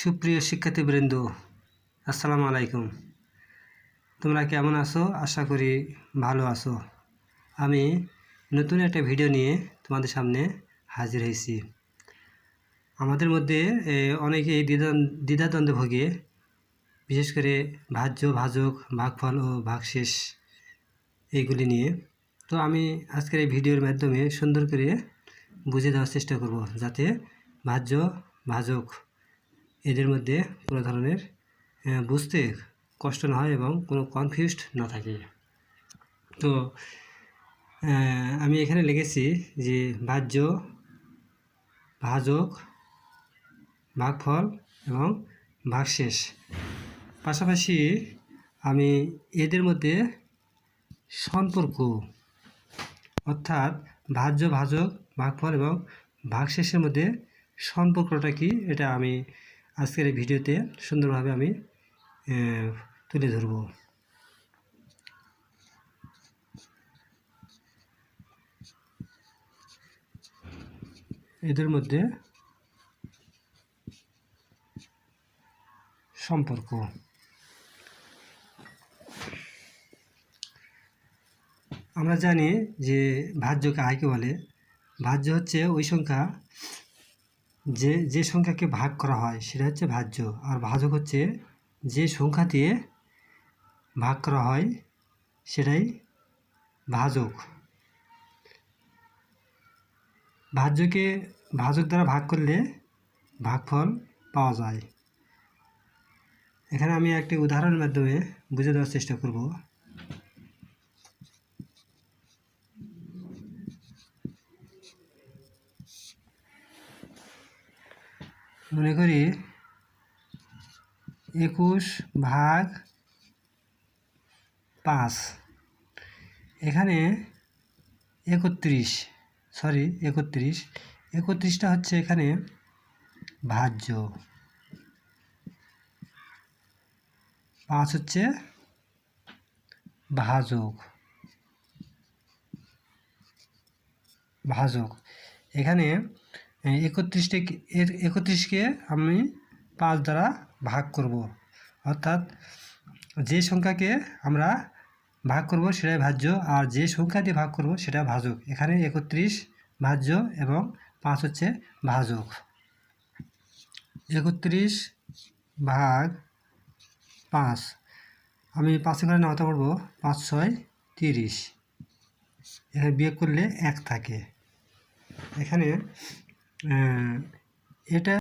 সুপ্রিয় শিক্ষার্থীবৃন্দ আসসালামু আলাইকুম। তোমরা কেমন আছো? আশা করি ভালো আছো। আমি নতুন একটা ভিডিও নিয়ে তোমাদের সামনে হাজির হয়েছি। আমাদের মধ্যে এ, অনেকেই দ্বিধা দ্বিধাদ্বন্দ্বে ভোগে বিশেষ করে ভাজ্য ভাজক ভাগফল ও ভাগশেষ এইগুলি নিয়ে। তো আমি আজকের এই ভিডিওর মাধ্যমে সুন্দর করে বুঝে দেওয়ার চেষ্টা করব যাতে ভাজ্য ভাজক এদের মধ্যে কোনো ধরনের বুঝতে কষ্ট না হয় এবং কোনো কনফিউজড না থাকে। তো আমি এখানে লিখেছি যে ভাজ্য, ভাজক, ভাগফল এবং ভাগশেষ। পাশাপাশি আমি এদের মধ্যে সম্পর্ক, অর্থাৎ ভাজ্য, ভাজক, ভাগফল এবং ভাগশেষের মধ্যে সম্পর্কটা কি, এটা আমি আজকের এই ভিডিওতে সুন্দরভাবে আমি তুলে ধরব। এদের মধ্যে সম্পর্ক। আমরা জানি যে ভাজ্যকে কাকে বলে। ভাজ্য হচ্ছে ওই সংখ্যা যে যে সংখ্যাকে ভাগ করা হয় সেটা হচ্ছে ভাজ্য। আর ভাজক হচ্ছে যে সংখ্যা দিয়ে ভাগ করা হয় সেটাই ভাজক। ভাজ্যকে ভাজক দ্বারা ভাগ করলে ভাগফল পাওয়া যায়। এখানে আমি একটি উদাহরণের মাধ্যমে বুঝে দেওয়ার চেষ্টা করব। মনে করি একুশ ভাগ পাঁচ। এখানে একত্রিশ সরি একত্রিশ। একত্রিশটা হচ্ছে এখানে ভাজ্য। পাঁচ হচ্ছে ভাজক। ভাজক। এখানে একত্রিশটা একত্রিশকে আমি পাঁচ দ্বারা ভাগ করব। অর্থাৎ যে সংখ্যাকে আমরা ভাগ করব সেটাই ভাজ্য, আর যে সংখ্যা দিয়ে ভাগ করব সেটা ভাজক। এখানে একত্রিশ ভাজ্য এবং পাঁচ হচ্ছে ভাজক। একত্রিশ ভাগ পাঁচ, আমি পাঁচে করে নামাতে পারব পাঁচ, ছয়, তিরিশ। এখানে বিয়োগ করলে এক থাকে। এখানে এটা